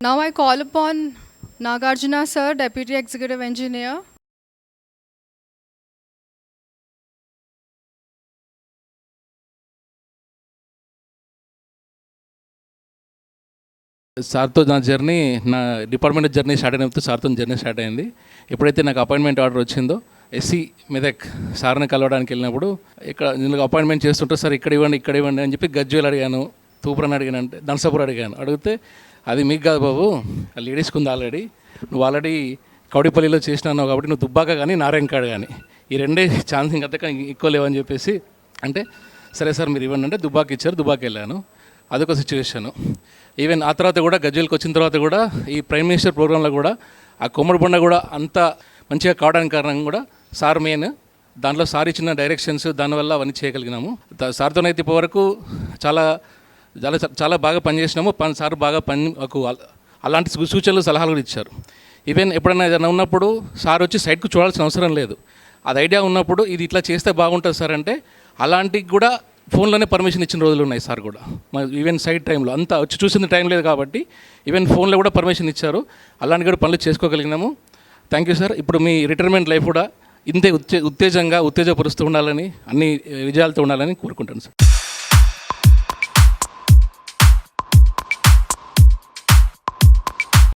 Now I call upon Nagarjuna sir, Deputy Executive Engineer. సార్తో నా journey నా department journey start అయినప్పుడు సార్తో జర్నీ స్టార్ట్ అయింది ఎప్పుడైతే నాకు అపాయింట్మెంట్ ఆర్డర్ వచ్చిందో ఎస్సీ మెదక్ సార్ని కలవడానికి వెళ్ళినప్పుడు ఇక్కడ నేను అపాయింట్మెంట్ చేస్తుంటే సార్ ఇక్కడ ఇవ్వండి ఇక్కడ ఇవ్వండి అని చెప్పి గజ్వేల్ అడిగాను తూపురని అడిగాను అంటే నర్సాపూర్ అడిగాను. అడిగితే అది మీకు కాదు బాబు లేడీస్కి ఉంది ఆల్రెడీ. నువ్వు ఆల్రెడీ కౌడిపల్లిలో చేసినావు కాబట్టి నువ్వు దుబ్బాక కానీ నారాయణకాడ్ కానీ ఈ రెండే ఛాన్స్ ఇంకా ఎక్కువ లేవని చెప్పేసి అంటే సరే సార్ మీరు ఇవ్వండి అంటే దుబ్బాకి ఇచ్చారు దుబ్బాకి వెళ్ళాను. అదొక సిచ్యువేషను ఈవెన్ ఆ తర్వాత కూడా గజ్వేల్కి వచ్చిన తర్వాత కూడా ఈ ప్రైమ్ మినిస్టర్ ప్రోగ్రాంలో కూడా ఆ కొమ్మడి బొండ కూడా అంత మంచిగా కావడానికి కారణం కూడా సార్ మెయిన్. దాంట్లో సార్ ఇచ్చిన డైరెక్షన్స్ దానివల్ల అవన్నీ చేయగలిగినాము. సార్తోనైతే ఇప్పటివరకు చాలా చాలా చాలా బాగా పనిచేసినాము. పని సార్ బాగా పని మాకు అలాంటి సూచనలు సలహాలు కూడా ఇచ్చారు. ఈవెన్ ఎప్పుడైనా ఏదైనా ఉన్నప్పుడు సార్ వచ్చి సైట్కు చూడాల్సిన అవసరం లేదు. అది ఐడియా ఉన్నప్పుడు ఇది ఇట్లా చేస్తే బాగుంటుంది సార్ అంటే అలాంటికి కూడా ఫోన్లోనే పర్మిషన్ ఇచ్చిన రోజులు ఉన్నాయి సార్ కూడా. మా ఈవెన్ సైట్ టైంలో అంతా వచ్చి చూసిన టైం లేదు కాబట్టి ఈవెన్ ఫోన్లో కూడా పర్మిషన్ ఇచ్చారు. అలాంటి కూడా పనులు చేసుకోగలిగినాము. Thank you sir. ఇప్పుడు మీ రిటైర్మెంట్ లైఫ్ కూడా ఇంతే ఉత్తే ఉత్తేజంగా ఉత్తేజపరుస్తూ ఉండాలని అన్ని విజయాలతో ఉండాలని కోరుకుంటాను సార్.